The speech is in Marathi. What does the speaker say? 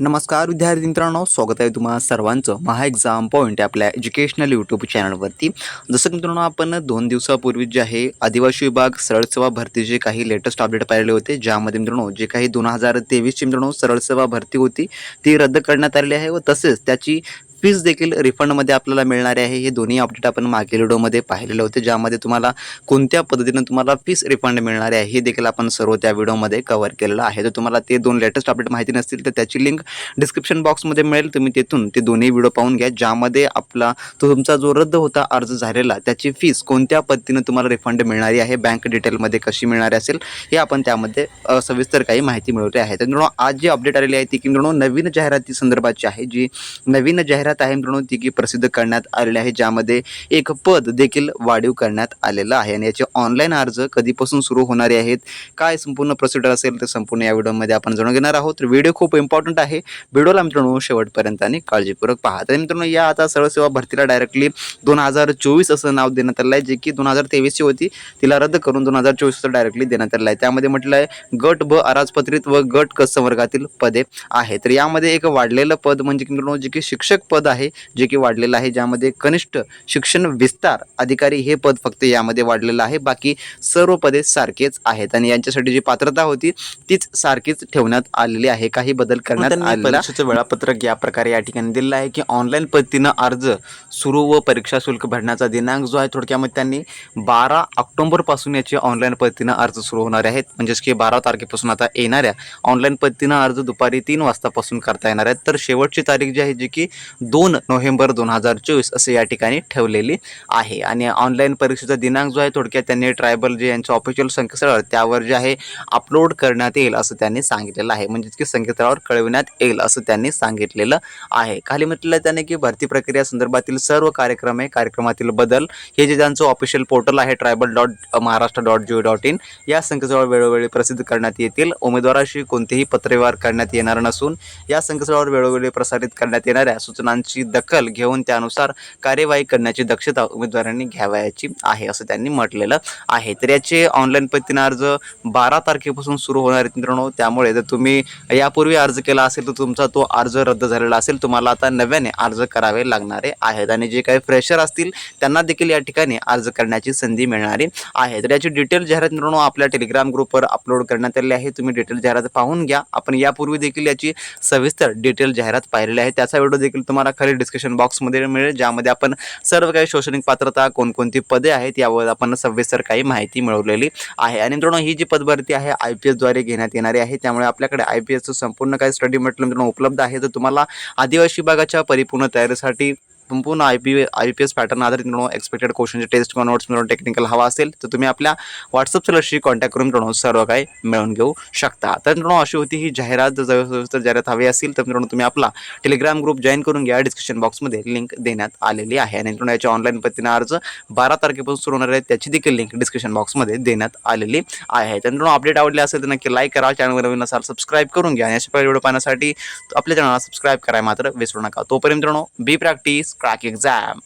नमस्कार विद्यार्थी मित्रांनो. स्वागत आहे तुम्हाला सर्वांचं महा एक्झाम पॉईंट आपल्या एज्युकेशनल यूट्यूब चॅनलवरती जसं मित्रांनो आपण दोन दिवसापूर्वी जे आहे आदिवासी विभाग सरळ सेवा भरतीचे काही लेटेस्ट अपडेट पाहिले होते ज्यामध्ये मित्रांनो जे काही दोन हजार तेवीसची मित्रांनो सरळ सेवा भरती होती ती रद्द करण्यात आलेली आहे व तसेच त्याची फीज देखील रिफंडमध्ये आपल्याला मिळणारे आहे. हे दोन्ही अपडेट आपण मागील व्हिडिओमध्ये पाहिलेलं होते ज्यामध्ये तुम्हाला कोणत्या पद्धतीनं तुम्हाला फीस रिफंड मिळणार आहे हे देखील आपण सर्व त्या व्हिडिओमध्ये कव्हर केलेलं आहे. तर तुम्हाला ते दोन लेटेस्ट अपडेट माहिती नसतील तर त्याची लिंक डिस्क्रिप्शन बॉक्समध्ये मिळेल. तुम्ही तिथून ते दोन्ही व्हिडिओ पाहून घ्या ज्यामध्ये आपला तो तुमचा जो रद्द होता अर्ज झालेला त्याची फीस कोणत्या पद्धतीनं तुम्हाला रिफंड मिळणारी आहे बँक डिटेलमध्ये कशी मिळणारी असेल हे आपण त्यामध्ये सविस्तर काही माहिती मिळवली आहे. तर मित्रांनो आज जी अपडेट आलेली आहे ती की मित्रांनो नवीन जाहिराती संदर्भाची आहे जी नवीन जाहिरात आहे मित्रांनो ती की प्रसिद्ध करण्यात आलेली आहे ज्यामध्ये एक पद देखील वाढीव करण्यात आलेलं आहे. आणि याचे ऑनलाईन अर्ज कधीपासून सुरू होणारे आहेत काय संपूर्ण प्रोसिडर असेल ते संपूर्ण या व्हिडिओमध्ये आपण जाणून घेणार आहोत. तर व्हिडिओ खूप इम्पॉर्टंट आहे. व्हिडिओला मित्रांनो शेवटपर्यंत आणि काळजीपूर्वक पहा. तर मित्रांनो या आता सरळ सेवा भरतीला डायरेक्टली दोन हजार चोवीस असं नाव देण्यात आलं आहे जे की दोन हजार तेवीसची होती. तिला रद्द करून दोन हजार चोवीस डायरेक्टली देण्यात आलं आहे. त्यामध्ये म्हटलं आहे गट ब अराजपत्रित व गट क संवर्गातील पदे आहे. तर यामध्ये एक वाढलेलं पद म्हणजे मित्रांनो जे की शिक्षक पद आहे जे की वाढलेलं आहे ज्यामध्ये कनिष्ठ शिक्षण विस्तार अधिकारी हे पद फक्त यामध्ये वाढलेलं आहे. बाकी सर्व पदे सारखेच आहेत आणि यांच्यासाठी जी पात्रता होती तीच सारखीच ठेवण्यात आलेली आहे. काही बदल करण्यात आलेला वेळापत्रक या प्रकारे या ठिकाणी दिलेलं आहे की ऑनलाईन पद्धतीनं अर्ज सुरू व परीक्षा शुल्क भरण्याचा दिनांक जो आहे थोडक्यामध्ये त्यांनी बारा ऑक्टोबरपासून याचे ऑनलाईन पद्धतीनं अर्ज सुरू होणारे आहेत. म्हणजेच की बारा तारखेपासून आता येणाऱ्या ऑनलाईन पद्धतीनं अर्ज दुपारी तीन वाजतापासून करता येणार आहेत. तर शेवटची तारीख जी आहे जी की दोन नोव्हेंबर दोन हजार चोवीस असं या ठिकाणी ठेवलेली आहे. आणि ऑनलाईन परीक्षेचा दिनांक जो आहे थोडक्यात त्यांनी ट्रायबल जे यांचं ऑफिशियल संकेतस्थळ त्यावर जे आहे अपलोड करण्यात येईल असं त्यांनी सांगितलेलं आहे. म्हणजेच की संकेतस्थळावर कळविण्यात येईल असं त्यांनी सांगितलेलं आहे. खाली म्हटलेलं त्याने की भरती प्रक्रिया संदर्भातील सर्व कार्यक्रम आहे. कार्यक्रमातील बदल हे जे त्यांचं ऑफिशियल पोर्टल आहे tribal dot Maharashtra dot G dot in या संकेतस्थळावर वेळोवेळी प्रसिद्ध करण्यात येतील. उमेदवाराशी कोणतेही पत्रव्यवहार करण्यात येणार नसून या संकेतस्थळावर वेळोवेळी प्रसारित करण्यात येणाऱ्या सूचना सूचनांची दखल घेऊन त्यानुसार कार्यवाही करण्याची दक्षता उमेदवारांनी घ्यावयाची आहे असं त्यांनी म्हटलेलं आहे. तर याचे ऑनलाईन पद्धतीने अर्ज बारा तारखेपासून सुरू होणार आहेत मित्रांनो. त्यामुळे जर तुम्ही यापूर्वी अर्ज केला असेल तर तुमचा तो अर्ज रद्द झालेला असेल. तुम्हाला आता नव्याने अर्ज करावे लागणारे आहेत आणि जे काही फ्रेशर असतील त्यांना देखील या ठिकाणी अर्ज करण्याची संधी मिळणारी आहे. तर याची डिटेल जाहिरात मित्रांनो आपल्या टेलिग्राम ग्रुपवर अपलोड करण्यात आली आहे. तुम्ही डिटेल जाहिरात पाहून घ्या. आपण यापूर्वी देखील याची सविस्तर डिटेल जाहिरात पाहिलेली आहे. त्याचा व्हिडिओ देखील तुम्हाला खाली डिस्क्रिप्शन बॉक्समध्ये मिळेल ज्यामध्ये आपण सर्व काही शैक्षणिक पात्रता कोणकोणती पदे आहेत यावर आपण सविस्तर काही माहिती मिळवलेली आहे. आणि मित्रांनो ही जी पदभरती आहे आय पी एसद्वारे घेण्यात येणारी आहे. त्यामुळे आपल्याकडे आय पी एसचं संपूर्ण काही स्टडी मटेरियल मित्रांनो उपलब्ध आहे. तर तुम्हाला आदिवासी विभागाच्या परिपूर्ण तयारीसाठी संपूर्ण I P I P S pattern आधारित मिळून एक्सपेक्टेड क्वेश्चनचे टेस्ट किंवा नोट्स मिळून टेक्निकल हवा असेल तर तुम्ही आपल्या व्हॉट्सअप सेलरशी कॉन्टॅक्ट करून मित्रांनो सर्व काही मिळवून घेऊ शकता. तर मित्रांनो अशी होती ही जाहिरात. जर सविस्तर जाहिरात हवी असेल तर मित्रांनो तुम्ही आपला टेलिग्राम ग्रुप जॉईन करून घ्या. डिस्क्रिप्शन बॉक्समध्ये लिंक देण्यात आलेली आहे. आणि मित्रांनो याच्या ऑनलाईन पद्धतीने अर्ज बारा तारखेपासून सुरू होणार आहे. त्याची देखील लिंक डिस्क्रिप्शन बॉक्समध्ये देण्यात आलेली आहे. तर मित्रांनो अपडेट आवडले असेल तर नक्की लाईक करा. चॅनलवर नवीन असाल सबस्क्राईब करून घ्या. आणि अशा प्रकारे व्हिडिओ पाहण्यासाठी आपल्या चॅनलला सबस्क्राईब करायला मात्र विसरू नका. तोपर्यंत मित्रांनो बी प्रॅक्टिस क्रॅक एक्झाम